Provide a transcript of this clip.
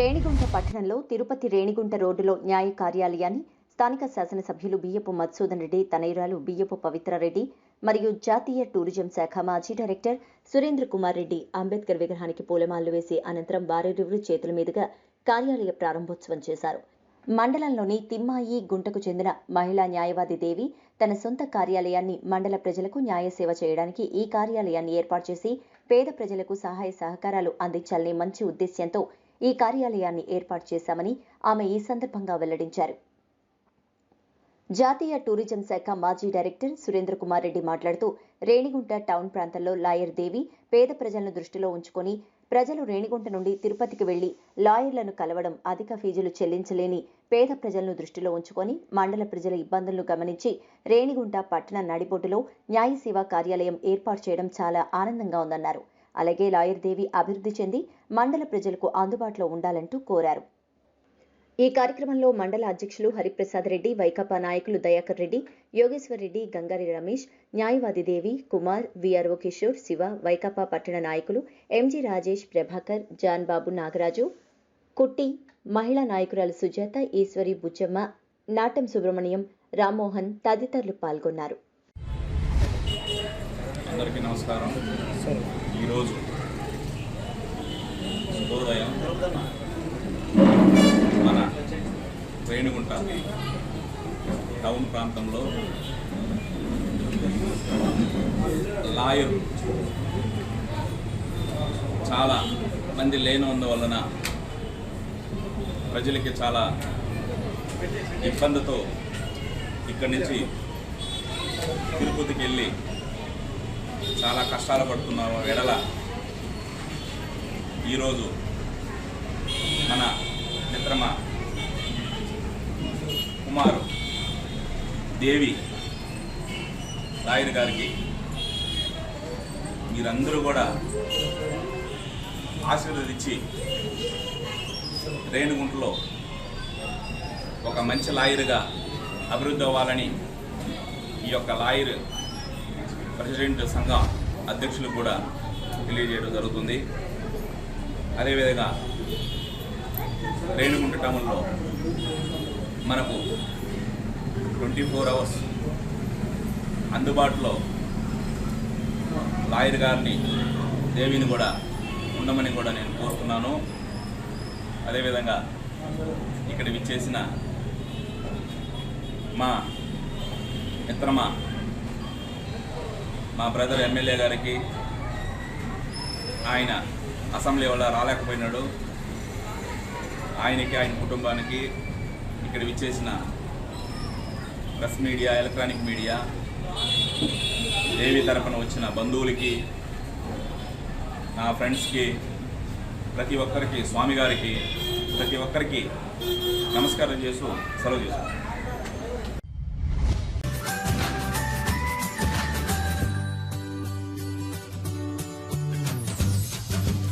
రేణిగుంట పట్టణంలో తిరుపతి రేణిగుంట రోడ్డులో న్యాయ కార్యాలయాన్ని స్థానిక శాసనసభ్యులు బియ్యపు మధుసూదన్ రెడ్డి తనయురాలు బియ్యపు పవిత్రారెడ్డి మరియు జాతీయ టూరిజం శాఖ మాజీ డైరెక్టర్ సురేంద్ర కుమార్ రెడ్డి అంబేద్కర్ విగ్రహానికి పూలమాలలు వేసి అనంతరం వారిరువురు చేతుల మీదుగా కార్యాలయ ప్రారంభోత్సవం చేశారు. మండలంలోని తిమ్మాయి గుంటకు చెందిన మహిళా న్యాయవాది దేవి తన సొంత కార్యాలయాన్ని మండల ప్రజలకు న్యాయ సేవ చేయడానికి ఈ కార్యాలయాన్ని ఏర్పాటు చేసి పేద ప్రజలకు సహాయ సహకారాలు అందించాలనే మంచి ఉద్దేశ్యంతో ఈ కార్యాలయాన్ని ఏర్పాటు చేశామని ఆమె ఈ సందర్భంగా వెల్లడించారు. జాతీయ టూరిజం శాఖ మాజీ డైరెక్టర్ సురేంద్ర కుమార్ రెడ్డి మాట్లాడుతూ రేణిగుంట టౌన్ ప్రాంతంలో లాయర్ దేవి పేద ప్రజలను దృష్టిలో ఉంచుకొని ప్రజలు రేణిగుంట నుండి తిరుపతికి వెళ్ళి లాయర్లను కలవడం అధిక ఫీజులు చెల్లించలేని పేద ప్రజలను దృష్టిలో ఉంచుకొని మండల ప్రజల ఇబ్బందులను గమనించి రేణిగుంట పట్టణ నడిబొడ్డులో న్యాయ సేవా కార్యాలయం ఏర్పాటు చేయడం చాలా ఆనందంగా ఉందన్నారు. అలాగే లాయర్ దేవి అభివృద్ధి చెంది మండల ప్రజలకు అందుబాటులో ఉండాలంటూ కోరారు. ఈ కార్యక్రమంలో మండల అధ్యక్షులు హరిప్రసాద్ రెడ్డి వైకాపా నాయకులు దయాకర్ రెడ్డి యోగేశ్వర్ రెడ్డి గంగారి రమేష్ న్యాయవాది దేవి కుమార్ విఆర్ఓ కిషోర్ శివ వైకాపా పట్టణ నాయకులు M G Rajesh Prabhakar John Babu Nagaraju Kutti మహిళా నాయకురాలు సుజాత ఈశ్వరి బుచ్చమ్మ నాటం సుబ్రహ్మణ్యం రామ్మోహన్ తదితరులు పాల్గొన్నారు. అందరికీ నమస్కారం. ఈరోజు శుభోదయం మన రేణిగుంట టౌన్ ప్రాంతంలో లాయర్ చాలా మంది లేనందువలన ప్రజలకి చాలా ఇబ్బందితో ఇక్కడి నుంచి తిరుపతికి వెళ్ళి చాలా కష్టాలు పడుతున్న ఎడల ఈరోజు మన మిత్రమ కుమారు దేవి లాయర్ గారికి మీరందరూ కూడా ఆశీర్వదించి రేణుగుంటలో ఒక మంచి లాయర్గా అభివృద్ధి అవ్వాలని ఈ యొక్క లాయర్ ప్రెసిడెంట్ సంఘం అధ్యక్షులు కూడా తెలియజేయడం జరుగుతుంది. అదేవిధంగా రేణుగుంట టౌన్లో మనకు ట్వంటీ ఫోర్ అవర్స్ అందుబాటులో లాయర్ గారిని దేవిని కూడా ఉండమని కూడా నేను కోరుతున్నాను. అదేవిధంగా ఇక్కడ విచ్చేసిన మా మిత్రమా మా బ్రదర్ ఎమ్మెల్యే గారికి ఆయన అసెంబ్లీ వల్ల రాలేకపోయినాడు. ఆయనకి ఆయన కుటుంబానికి ఇక్కడ విచ్చేసిన press media electronic media Devi తరపున వచ్చిన బంధువులకి నా ఫ్రెండ్స్కి ప్రతి ఒక్కరికి స్వామి గారికి ప్రతి ఒక్కరికి నమస్కారం చేస్తూ సెలవు చేస్తాను